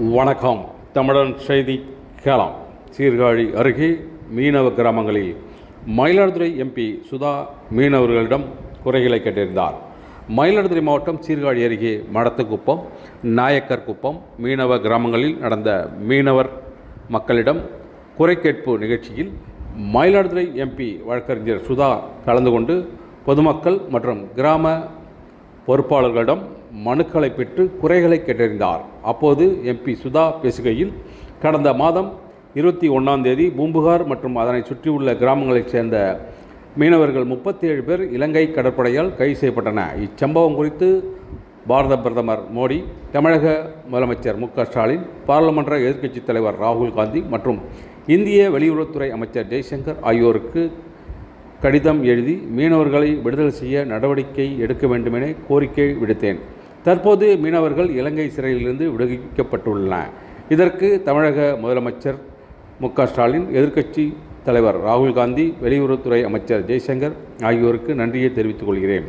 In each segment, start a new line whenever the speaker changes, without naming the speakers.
வணக்கம். தமிழன் செய்தி கேளம். சீர்காழி அருகே மீனவ கிராமங்களில் மயிலாடுதுறை எம்பி சுதா மீனவர்களிடம் குறைகளை கேட்டிருந்தார். மயிலாடுதுறை மாவட்டம் சீர்காழி அருகே மடத்துக்குப்பம் நாயக்கர் குப்பம் மீனவ கிராமங்களில் நடந்த மீனவர் மக்களிடம் குறை கேட்பு நிகழ்ச்சியில் மயிலாடுதுறை எம்பி வழக்கறிஞர் சுதா கலந்து கொண்டு பொதுமக்கள் மற்றும் கிராம பொறுப்பாளர்களிடம் மனுக்களை பெற்று குறைகளை கேட்டறிந்தார் அப்போது எம்பி சுதா பேசுகையில் கடந்த மாதம் இருபத்தி ஒன்றாம் தேதி பூம்புகார் மற்றும் அதனை சுற்றியுள்ள கிராமங்களைச் சேர்ந்த மீனவர்கள் முப்பத்தி ஏழு பேர் இலங்கை கடற்படையால் கைது செய்யப்பட்டன. இச்சம்பவம் குறித்து பாரத பிரதமர் மோடி தமிழக முதலமைச்சர் மு க ஸ்டாலின் பாராளுமன்ற எதிர்க்கட்சித் தலைவர் ராகுல் காந்தி மற்றும் இந்திய வெளியுறவுத்துறை அமைச்சர் ஜெய்சங்கர் ஆகியோருக்கு கடிதம் எழுதி மீனவர்களை விடுதலை செய்ய நடவடிக்கை எடுக்க வேண்டுமென கோரிக்கை விடுத்தேன். தற்போது மீனவர்கள் இலங்கை சிறையிலிருந்து விடுவிக்கப்பட்டுள்ளன. இதற்கு தமிழக முதலமைச்சர் மு க ஸ்டாலின் எதிர்க்கட்சி தலைவர் ராகுல் காந்தி வெளியுறவுத்துறை அமைச்சர் ஜெய்சங்கர் ஆகியோருக்கு நன்றியை தெரிவித்துக் கொள்கிறேன்.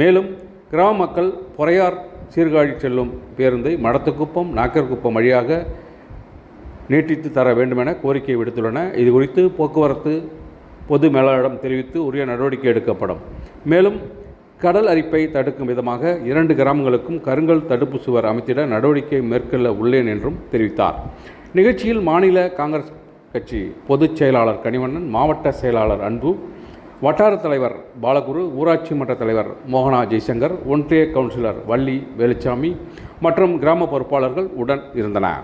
மேலும் கிராம மக்கள் பொறையார் சீர்காழி செல்லும் பேருந்தை மடத்துக்குப்பம் நாக்கர்குப்பம் வழியாக நீட்டித்து தர வேண்டுமென கோரிக்கை விடுத்துள்ளன. இது குறித்து போக்குவரத்து பொது மேலாளரிடம் தெரிவித்து உரிய நடவடிக்கை எடுக்கப்படும். மேலும் கடல் அரிப்பை தடுக்கும் விதமாக இரண்டு கிராமங்களுக்கும் கருங்கல் தடுப்பு சுவர் அமைத்திட நடவடிக்கை மேற்கொள்ள உள்ளேன் என்றும் தெரிவித்தார். நிகழ்ச்சியில் மாநில காங்கிரஸ் கட்சி பொதுச் செயலாளர் கனிவண்ணன் மாவட்ட செயலாளர் அன்பு வட்டார தலைவர் பாலகுரு ஊராட்சி மன்ற தலைவர் மோகனா ஜெய்சங்கர் ஒன்றிய கவுன்சிலர் வள்ளி வேலுச்சாமி மற்றும் கிராம பொறுப்பாளர்கள் உடன் இருந்தனர்.